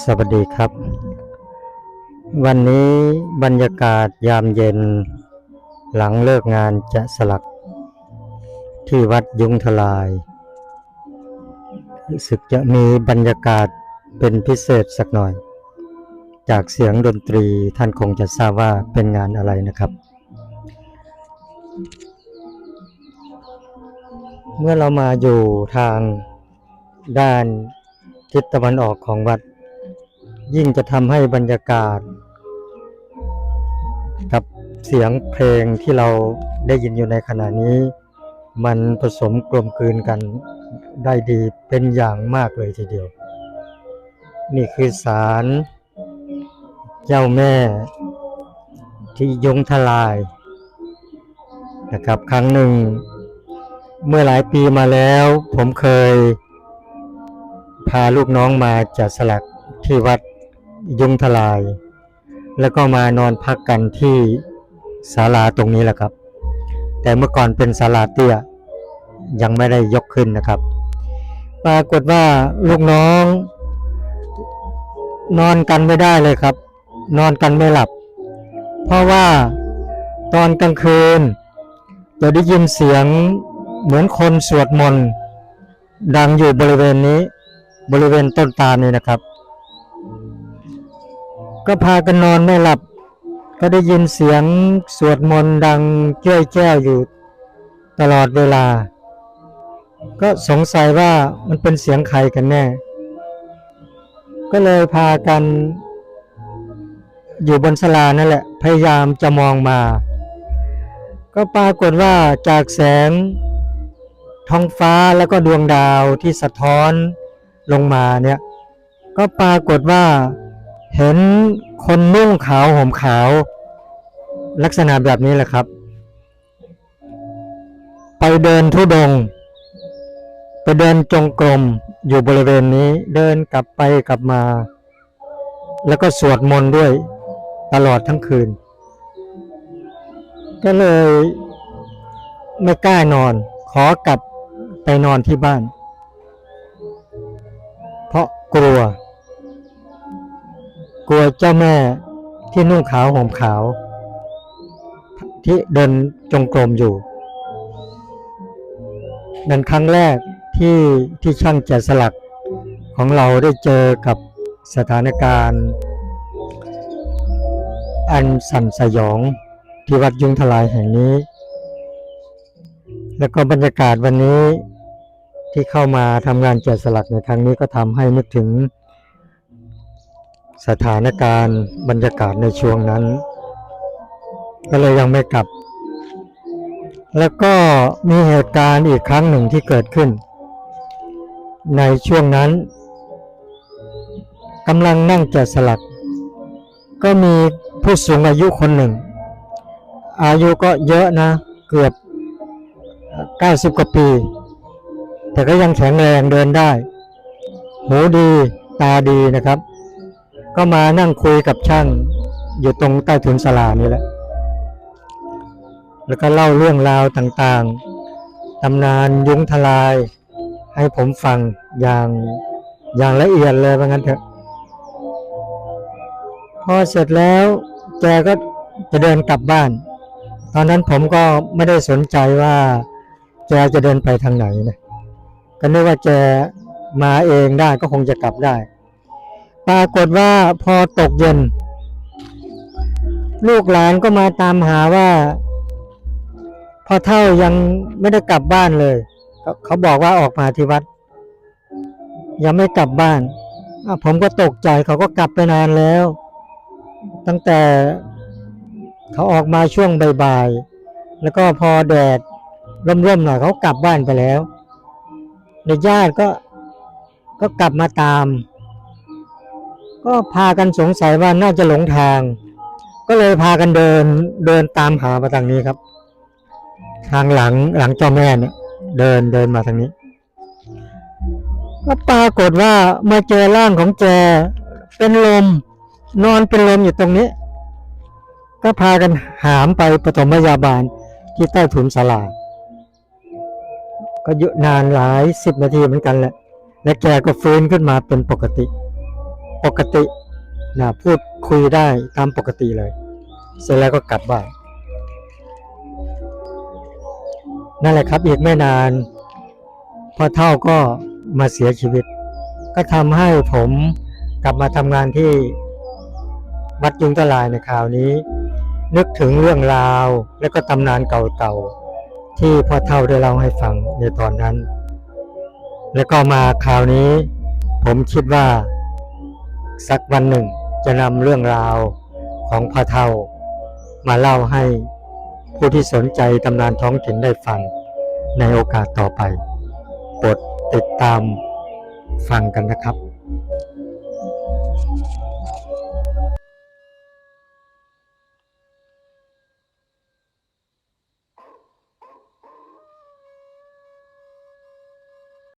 สวัสดีครับ วันนี้บรรยากาศยามเย็น หลังเลิกงานจะสลัก ที่วัดยุงทลายรู้สึกจะมีบรรยากาศเป็นพิเศษสักหน่อย จากเสียงดนตรีท่านคงจะทราบว่าเป็นงานอะไรนะครับ เมื่อเรามาอยู่ทางด้านทิศตะวันออกของวัด ยิ่งจะทำให้บรรยากาศ กับเสียงเพลงที่เราได้ยินอยู่ในขณะนี้ มันผสมกลมกลืนกันได้ดีเป็นอย่างมากเลยทีเดียว นี่คือศาลเจ้าแม่ที่ยงทลายนะครับครั้งหนึ่ง เมื่อหลายปีมาแล้ว ผมเคย พาลูกน้องมาจัดสลักที่วัด ยุงทลาย แล้วก็มานอนพักกันที่ศาลาตรงนี้แหละครับ แต่เมื่อก่อนเป็นศาลาเตี้ยยังไม่ได้ยกขึ้นนะครับ ปรากฏว่าลูกน้อง นอนกันไม่ได้เลยครับ นอนกันไม่หลับ เพราะว่าตอนกลางคืนจะได้ยินเสียงเหมือนคนสวดมนต์ดังอยู่บริเวณนี้บริเวณต้นตาลนี่นะครับ ก็พากันนอนไม่หลับ ก็ได้ยินเสียงสวดมนต์ดังเจ้ยแจ้วอยู่ตลอดเวลา ก็สงสัยว่ามันเป็นเสียงใครกันแน่ ก็เลยพากันอยู่บนศาลานั่นแหละ พยายามจะมองมา ก็ปรากฏว่าจากแสงท้องฟ้าแล้วก็ดวงดาวที่สะท้อนลงมาเนี่ย ก็ปรากฏว่า เห็นคนนุ่งขาวห่มขาว ลักษณะแบบนี้แหละครับ ไปเดินทุดง ไปเดินจงกรมอยู่บริเวณนี้เดินกลับไปกลับมา แล้วก็สวดมนต์ด้วยตลอดทั้งคืน ก็เลยไม่กล้านอน ขอกลับไปนอนที่บ้าน เพราะกลัว กลัวเจ้าแม่ที่นุ่งขาวห่มขาว ที่เดินจงกรมอยู่นั่นครั้งแรกที่ที่ช่างแกะสลักของเราได้เจอกับสถานการณ์ อันสั่นสยองที่วัดยุงทลายแห่งนี้ แล้วก็บรรยากาศวันนี้ที่เข้ามาทำงานแกะสลักในครั้งนี้ก็ทำให้นึกถึง สถานการณ์บรรยากาศในช่วงนั้น ก็เลยยังไม่กลับ แล้วก็มีเหตุการณ์อีกครั้งหนึ่งที่เกิดขึ้น ในช่วงนั้นกำลังนั่งแกะสลัก ก็มีผู้สูงอายุคนหนึ่ง อายุก็เยอะนะ เกือบ 90 กว่าปี แต่ก็ยังแข็งแรงเดินได้ หูดีตาดีนะครับ ก็มานั่งคุยกับช่างอยู่ตรงใต้ถุนศาลานี่แหละ แล้วก็เล่าเรื่องราวต่างๆ ตำนานยุ้งทลาย ให้ผมฟังอย่างอย่างละเอียดเลยว่างั้นเถอะ พอเสร็จแล้วแกก็จะเดินกลับบ้าน ตอนนั้นผมก็ไม่ได้สนใจว่าแกจะเดินไปทางไหนนะก็นึกว่าแกมาเองได้ก็คงจะกลับได้ ปรากฏว่าพอตกเย็น ลูกหลานก็มาตามหาว่า พอเท่ายังไม่ได้กลับบ้านเลย เขาบอกว่าออกมาที่วัด ยังไม่กลับบ้าน ผมก็ตกใจเขาก็กลับไปนานแล้ว ตั้งแต่เขาออกมาช่วงบ่ายๆ แล้วก็พอแดดร่มๆหน่อยเขากลับบ้านไปแล้วในญาติก็ก็กลับมาตาม ก็พากันสงสัยว่าน่าจะหลงทาง ก็เลยพากันเดินเดินตามหามาทางนี้ครับ ทางหลังหลังเจ้าแม่เนี่ยเดินเดินมาทางนี้ ก็ปรากฏว่ามาเจอร่างของแจเป็นลมนอนเป็นลมอยู่ตรงนี้ ก็พากันหามไปปฐมพยาบาลที่ใต้ถุนศาลาก็ยู่นานหลายสิบนาทีเหมือนกันแหละ และแกก็ฟื้นขึ้นมาเป็นปกติ ปกตินะพูดคุยได้ตามปกติเลย เสร็จแล้วก็กลับบ้านนั่นแหละครับอีกไม่นานพ่อเท่าก็มาเสียชีวิต ก็ทำให้ผมกลับมาทำงานที่วัดยุงตะลายในคราวนี้ นึกถึงเรื่องราวและก็ตำนานเก่าๆที่พ่อเท่าได้เล่าให้ฟังในตอนนั้น แล้วก็มาคราวนี้ ผมคิดว่า สักวันหนึ่งจะนำเรื่องราวของพระเทามาเล่าให้ผู้ที่สนใจตำนานท้องถิ่นได้ฟังในโอกาสต่อไปโปรดติดตามฟังกันนะครับ